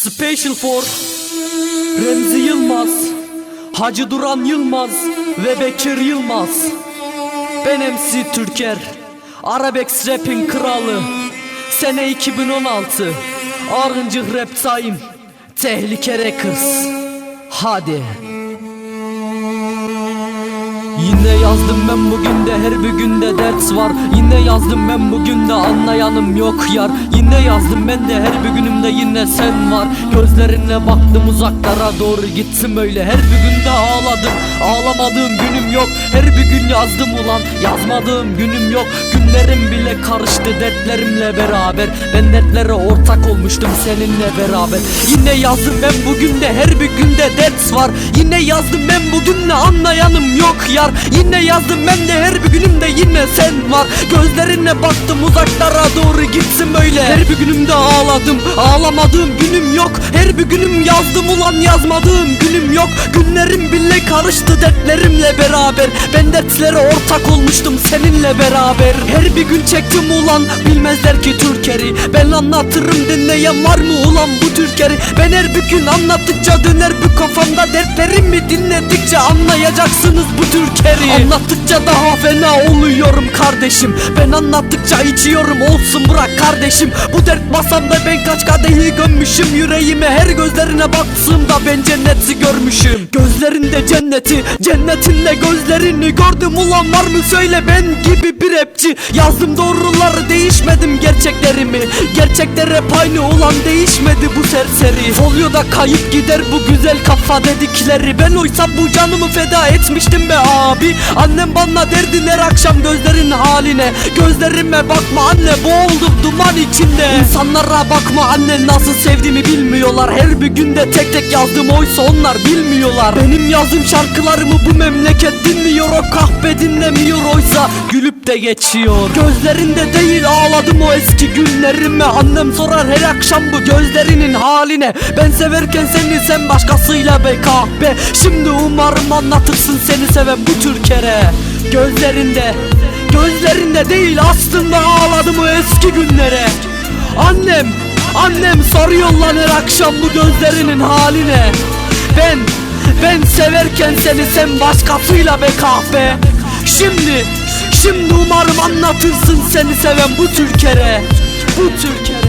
Special for Remzi Yılmaz Hacı Duran Yılmaz ve Bekir Yılmaz. Ben MC Türker Arabex Rap'in kralı. Sene 2016 Arıncık Rap Time Tehlike Records. Hadi Yine yazdım ben bugün de her bir günde dert var. Yine yazdım ben bugün de anlayanım yok yar. Yine yazdım ben de her bir günümde yine sen var. Gözlerine baktım uzaklara doğru gittim öyle. Her bir günde ağladım ağlamadığım günüm yok. Her bir gün yazdım ulan yazmadığım günüm yok. Günlerim bile karıştı dertlerimle beraber. Ben dertlere ortak olmuştum seninle beraber. Yine yazdım ben bugün de her bir günde dert var. Yine yazdım ben bugün de anlayanım yok yar Yine yazdım ben de her bir günümde yine sen var. Gözlerine baktım uzaklara doğru gitsin böyle. Her bir günümde ağladım ağlamadığım günüm yok. Her bir günüm yazdım ulan yazmadığım günüm yok. Günlerim bile karıştı dertlerimle beraber. Ben dertlere ortak olmuştum seninle beraber. Her bir gün çektim ulan bilmezler ki Türkeri. Ben anlatırım dinleyen var mı ulan bu Türkeri? Ben her bir gün anlattıkça döner bu kafamda. Dertlerimi dinledikçe anlayacaksınız bu Türkeri Anlattıkça daha fena oluyorum kardeşim. Ben anlattıkça içiyorum olsun bırak kardeşim. Bu dert masamda ben kaç kadehi gömmüşüm. Yüreğime her gözlerine baktığımda ben cenneti görmüşüm. Gözlerinde cenneti cennetinde gözlerini gördüm. Ulan var mı söyle ben gibi bir rapçi. Yazdım doğruları değişmedim gerçeklerimi. Gerçekler hep aynı ulan değişmedi bu serseri. Folyoda kayıp gider bu güzel kafa dedikleri. Ben oysa bu canımı feda etmiştim be abi. Annem bana derdi her akşam gözlerin haline. Gözlerime bakma anne boğuldum duman içinde. İnsanlara bakma anne nasıl sevdiğimi bilmiyorlar. Her bir günde tek tek yazdım oysa onlar bilmiyorlar. Benim yazdığım şarkılarımı bu memleket dinliyor O kahpe dinlemiyor. Oysa gülüp de geçiyor. Gözlerinde değil ağladım o eski günlerime. Annem sorar her akşam bu gözlerinin haline. Ben severken seni sen başkasıyla be kahpe. Şimdi umarım anlatırsın seni seven bu Türkere Gözlerinde Gözlerinde değil aslında ağladım o eski günlere. Annem Annem soruyor lan her akşam bu gözlerinin haline. Ben Ben severken seni sen başkasıyla be kahpe. Şimdi Şimdi umarım anlatırsın seni seven bu Türkere Bu Türkere